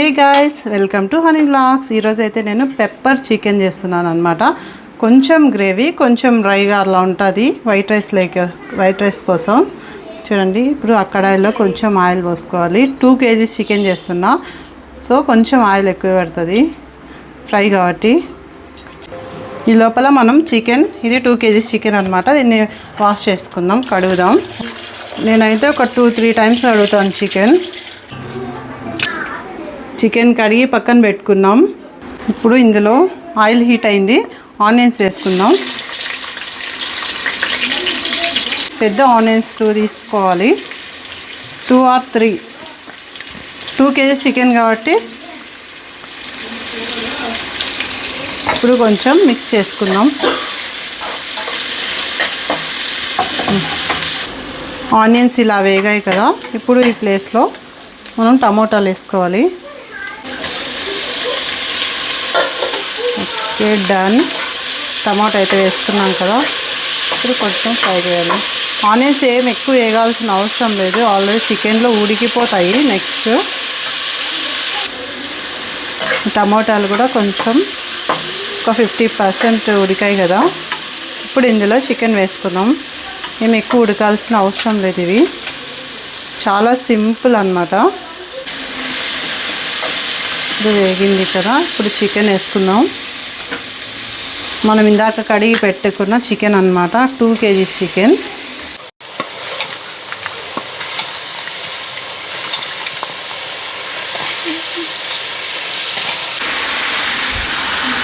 Hey guys welcome to Honey Blogs ఈరోజు అయితే నేను పెప్పర్ చికెన్ చేస్తున్నాను అనమాట కొంచెం గ్రేవీ కొంచెం రైగా అలా ఉంటుంది. వైట్ రైస్ లేక వైట్ రైస్ కోసం. చూడండి ఇప్పుడు ఆ కడాయిలో కొంచెం ఆయిల్ పోసుకోవాలి. టూ కేజీస్ చికెన్ చేస్తున్నా. సో కొంచెం ఆయిల్ ఎక్కువ పడుతుంది. ఫ్రై కాబట్టి. ఈ లోపల మనం చికెన్ ఇది టూ కేజీస్ చికెన్ అనమాట దీన్ని వాష్ చేసుకుందాం కడుగుదాం. నేనైతే ఒక టూ త్రీ టైమ్స్ కడుగుతాను చికెన్ చికెన్ కడిగి పక్కన పెట్టుకున్నాం. ఇప్పుడు ఇందులో ఆయిల్ హీట్ అయింది. ఆనియన్స్ వేసుకుందాం. పెద్ద ఆనియన్స్ టూ తీసుకోవాలి. Two or three. Two kgs chicken కాబట్టి ఇప్పుడు కొంచెం మిక్స్ చేసుకుందాం. ఆనియన్స్ ఇలా వేగాయి కదా. ఇప్పుడు ఈ ప్లేస్లో మనం టమోటాలు వేసుకోవాలి. డన్. టమాటా అయితే వేసుకున్నాం కదా. ఇప్పుడు కొంచెం ఫ్రై చేయాలి. ఆనియన్స్ ఏం ఎక్కువ వేగాల్సిన అవసరం లేదు. ఆల్రెడీ చికెన్లో ఉడికిపోతాయి నెక్స్ట్. టమోటాలు కూడా కొంచెం ఒక ఫిఫ్టీ పర్సెంట్ ఉడికాయి కదా. ఇప్పుడు ఇందులో చికెన్ వేసుకుందాం ఏం ఎక్కువ ఉడకాల్సిన అవసరం లేదు ఇవి. చాలా సింపుల్ అనమాట ఇది వేగింది కదా. ఇప్పుడు చికెన్ వేసుకుందాం. మనం ఇందాక కడిగి పెట్టుకున్న చికెన్ అనమాట టూ కేజీస్ చికెన్.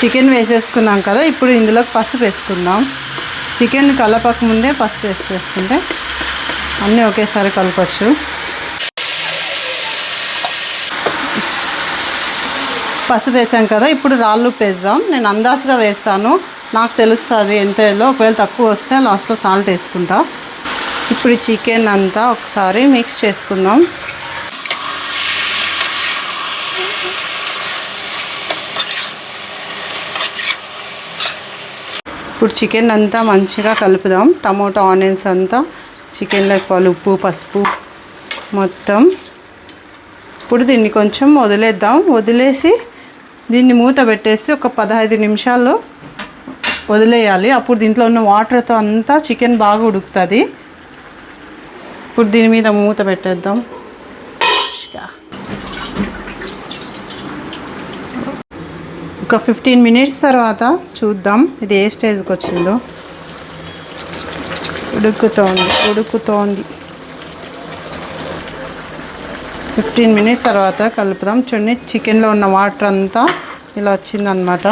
చికెన్ వేసేసుకున్నాం కదా ఇప్పుడు ఇందులో పసుపు వేసుకుందాం. చికెన్ కలపక ముందే పసుపు వేసి వేసుకుంటే అన్నీ ఒకేసారి కలపచ్చు. పసుపు వేసాం కదా ఇప్పుడు రాళ్ళు పేద్దాం. వేద్దాం నేను అందాజుగా వేస్తాను. నాకు తెలుస్తుంది ఎంత వేయాలో ఒకవేళ తక్కువ వస్తే లాస్ట్లో సాల్ట్ వేసుకుంటా. ఇప్పుడు చికెన్ అంతా ఒకసారి మిక్స్ చేసుకుందాం. ఇప్పుడు చికెన్ అంతా మంచిగా కలుపుదాం. టమోటా ఆనియన్స్ అంతా చికెన్లో పలుపు పసుపు మొత్తం. ఇప్పుడు దీన్ని కొంచెం వదిలేద్దాం. వదిలేసి దీన్ని మూత పెట్టేసి ఒక పదహైదు నిమిషాలు వదిలేయాలి. అప్పుడు దీంట్లో ఉన్న వాటర్తో అంతా చికెన్ బాగా ఉడుకుతుంది. ఇప్పుడు దీని మీద మూత పెట్టేద్దాం. ఒక ఫిఫ్టీన్ మినిట్స్ తర్వాత చూద్దాం ఇది ఏ స్టేజ్కి వచ్చిందో. ఉడుకుతోంది ఉడుకుతోంది. ఫిఫ్టీన్ మినిట్స్ తర్వాత కలుపుదాం. చూడండి చికెన్లో ఉన్న వాటర్ అంతా ఇలా వచ్చిందనమాట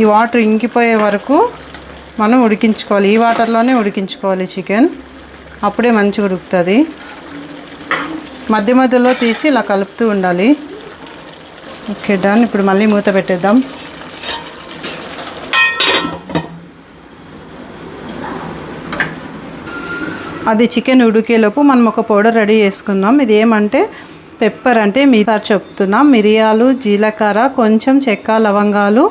ఈ వాటర్ ఇంకిపోయే వరకు మనం ఉడికించుకోవాలి. ఈ వాటర్లోనే ఉడికించుకోవాలి చికెన్. అప్పుడే మంచిగా ఉడుకుతుంది. మధ్య మధ్యలో తీసి ఇలా కలుపుతూ ఉండాలి. Okay done. ఇప్పుడు మళ్ళీ మూత పెట్టేద్దాం. అది చికెన్ ఉడికేలోపు మనం ఒక పౌడర్ రెడీ చేసుకుందాం ఇది ఏమంటే పెప్పర్ అంటే మిగతా చెప్తున్నాం. మిరియాలు జీలకర్ర కొంచెం చెక్క లవంగాలు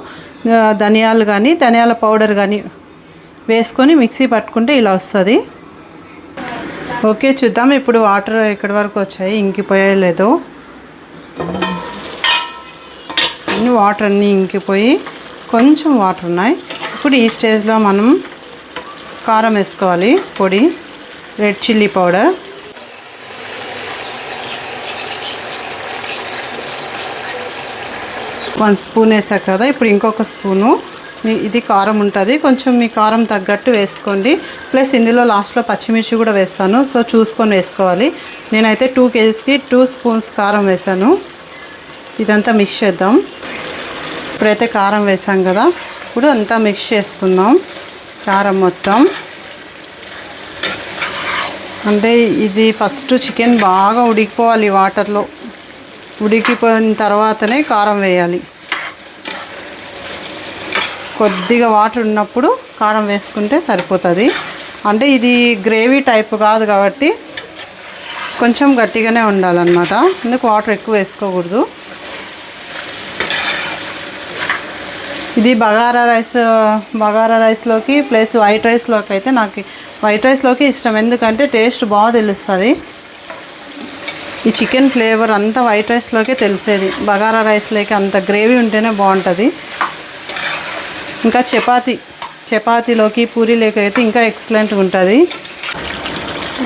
ధనియాలు కానీ ధనియాల పౌడర్ కానీ వేసుకొని మిక్సీ పట్టుకుంటే ఇలా వస్తుంది. ఓకే చూద్దాం. ఇప్పుడు వాటర్ ఎక్కడి వరకు వచ్చాయి? ఇంకిపోయలేదు లేదో. అన్ని వాటర్ అన్నీ ఇంకిపోయి కొంచెం వాటర్ ఉన్నాయి. ఇప్పుడు ఈ స్టేజ్లో మనం కారం వేసుకోవాలి పొడి. Red chilli powder. One spoon వేసాక కదా ఇప్పుడు ఇంకొక స్పూను. ఇది కారం ఉంటుంది కొంచెం మీ కారం తగ్గట్టు వేసుకోండి. ప్లస్ ఇందులో లాస్ట్లో పచ్చిమిర్చి కూడా వేస్తాను సో చూసుకొని వేసుకోవాలి. నేనైతే టూ కేజీస్కి టూ స్పూన్స్ కారం వేసాను. ఇదంతా మిక్స్ చేద్దాం. ఇప్పుడైతే కారం వేసాం కదా ఇప్పుడు అంతా మిక్స్ చేసుకుందాం. కారం మొత్తం. అంటే ఇది ఫస్ట్ చికెన్ బాగా ఉడికిపోవాలి వాటర్లో ఉడికిపోయిన తర్వాతనే కారం వేయాలి. కొద్దిగా వాటర్ ఉన్నప్పుడు కారం వేసుకుంటే సరిపోతుంది. అంటే ఇది గ్రేవీ టైప్ కాదు కాబట్టి కొంచెం గట్టిగానే ఉండాలన్నమాట. అందుకు వాటర్ ఎక్కువ వేసుకోకూడదు. ఇది బగారా రైస్ బగారా రైస్లోకి ప్లస్ వైట్ రైస్లోకి అయితే నాకు వైట్ రైస్లోకి ఇష్టం. ఎందుకంటే టేస్ట్ బాగా తెలుస్తుంది. ఈ చికెన్ ఫ్లేవర్ అంతా వైట్ రైస్లోకే తెలిసేది. బగారా రైస్లోకి అంత గ్రేవీ ఉంటేనే బాగుంటుంది. ఇంకా చపాతి. చపాతీలోకి పూరీలోకి అయితే ఇంకా ఎక్సలెంట్గా ఉంటుంది.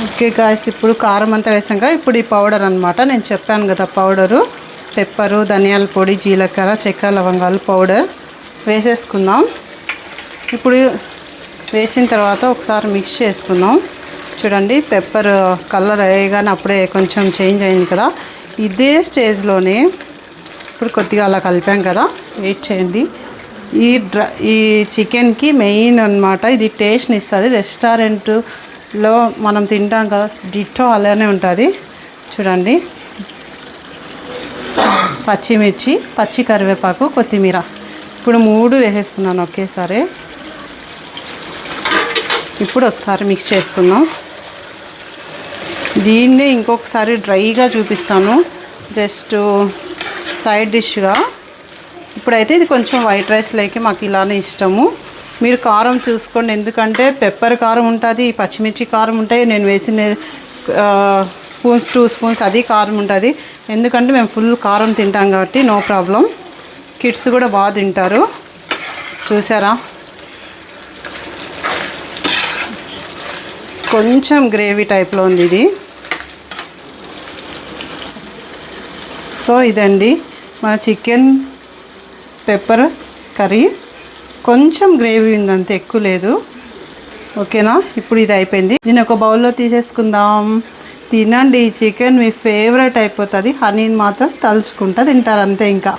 ఓకే గాయస్ ఇప్పుడు కారం అంతా వేసాక ఇప్పుడు ఈ పౌడర్ అనమాట నేను చెప్పాను కదా పౌడరు పెప్పరు ధనియాల పొడి జీలకర్ర చెక్క లవంగాలు పౌడర్ వేసేసుకుందాం. ఇప్పుడు వేసిన తర్వాత ఒకసారి మిక్స్ చేసుకున్నాం చూడండి పెప్పర్ కలర్ వేయగానే అప్పుడే కొంచెం చేంజ్ అయింది కదా. ఇదే స్టేజ్లోనే ఇప్పుడు కొద్దిగా అలా కలిపాం కదా. వెయిట్ చేయండి. ఈ డ్ర ఈ చికెన్కి మెయిన్ అన్నమాట. ఇది టేస్ట్ని ఇస్తుంది. రెస్టారెంట్లో మనం తింటాం కదా డిట్టో అలానే ఉంటుంది. చూడండి. పచ్చిమిర్చి పచ్చి కరివేపాకు కొత్తిమీర. ఇప్పుడు మూడు వేసేస్తున్నాను ఒకేసారి. ఇప్పుడు ఒకసారి మిక్స్ చేసుకుందాం. దీన్నే ఇంకొకసారి డ్రైగా చూపిస్తాను. జస్ట్ సైడ్ డిష్గా. ఇప్పుడైతే ఇది కొంచెం వైట్ రైస్లోకి మాకు ఇలానే ఇష్టము. మీరు కారం చూసుకోండి. ఎందుకంటే పెప్పర్ కారం ఉంటుంది పచ్చిమిర్చి కారం ఉంటాయి. నేను వేసిన స్పూన్స్ టూ స్పూన్స్ అది కారం ఉంటుంది. ఎందుకంటే మేము ఫుల్ కారం తింటాం కాబట్టి నో ప్రాబ్లం. కిడ్స్ కూడా బాగా తింటారు. చూసారా? కొంచెం గ్రేవీ టైప్లో ఉంది ఇది. సో ఇదండి మన చికెన్ పెప్పర్ కర్రీ. కొంచెం గ్రేవీ ఉంది అంతే ఎక్కువ లేదు. ఓకేనా? ఇప్పుడు ఇది అయిపోయింది. నేను ఒక బౌల్లో తీసేసుకుందాం. తినండి ఈ చికెన్ మీ ఫేవరెట్ అయిపోతుంది. హనీని మాత్రం తలుచుకుంటా తింటారు అంతే ఇంకా.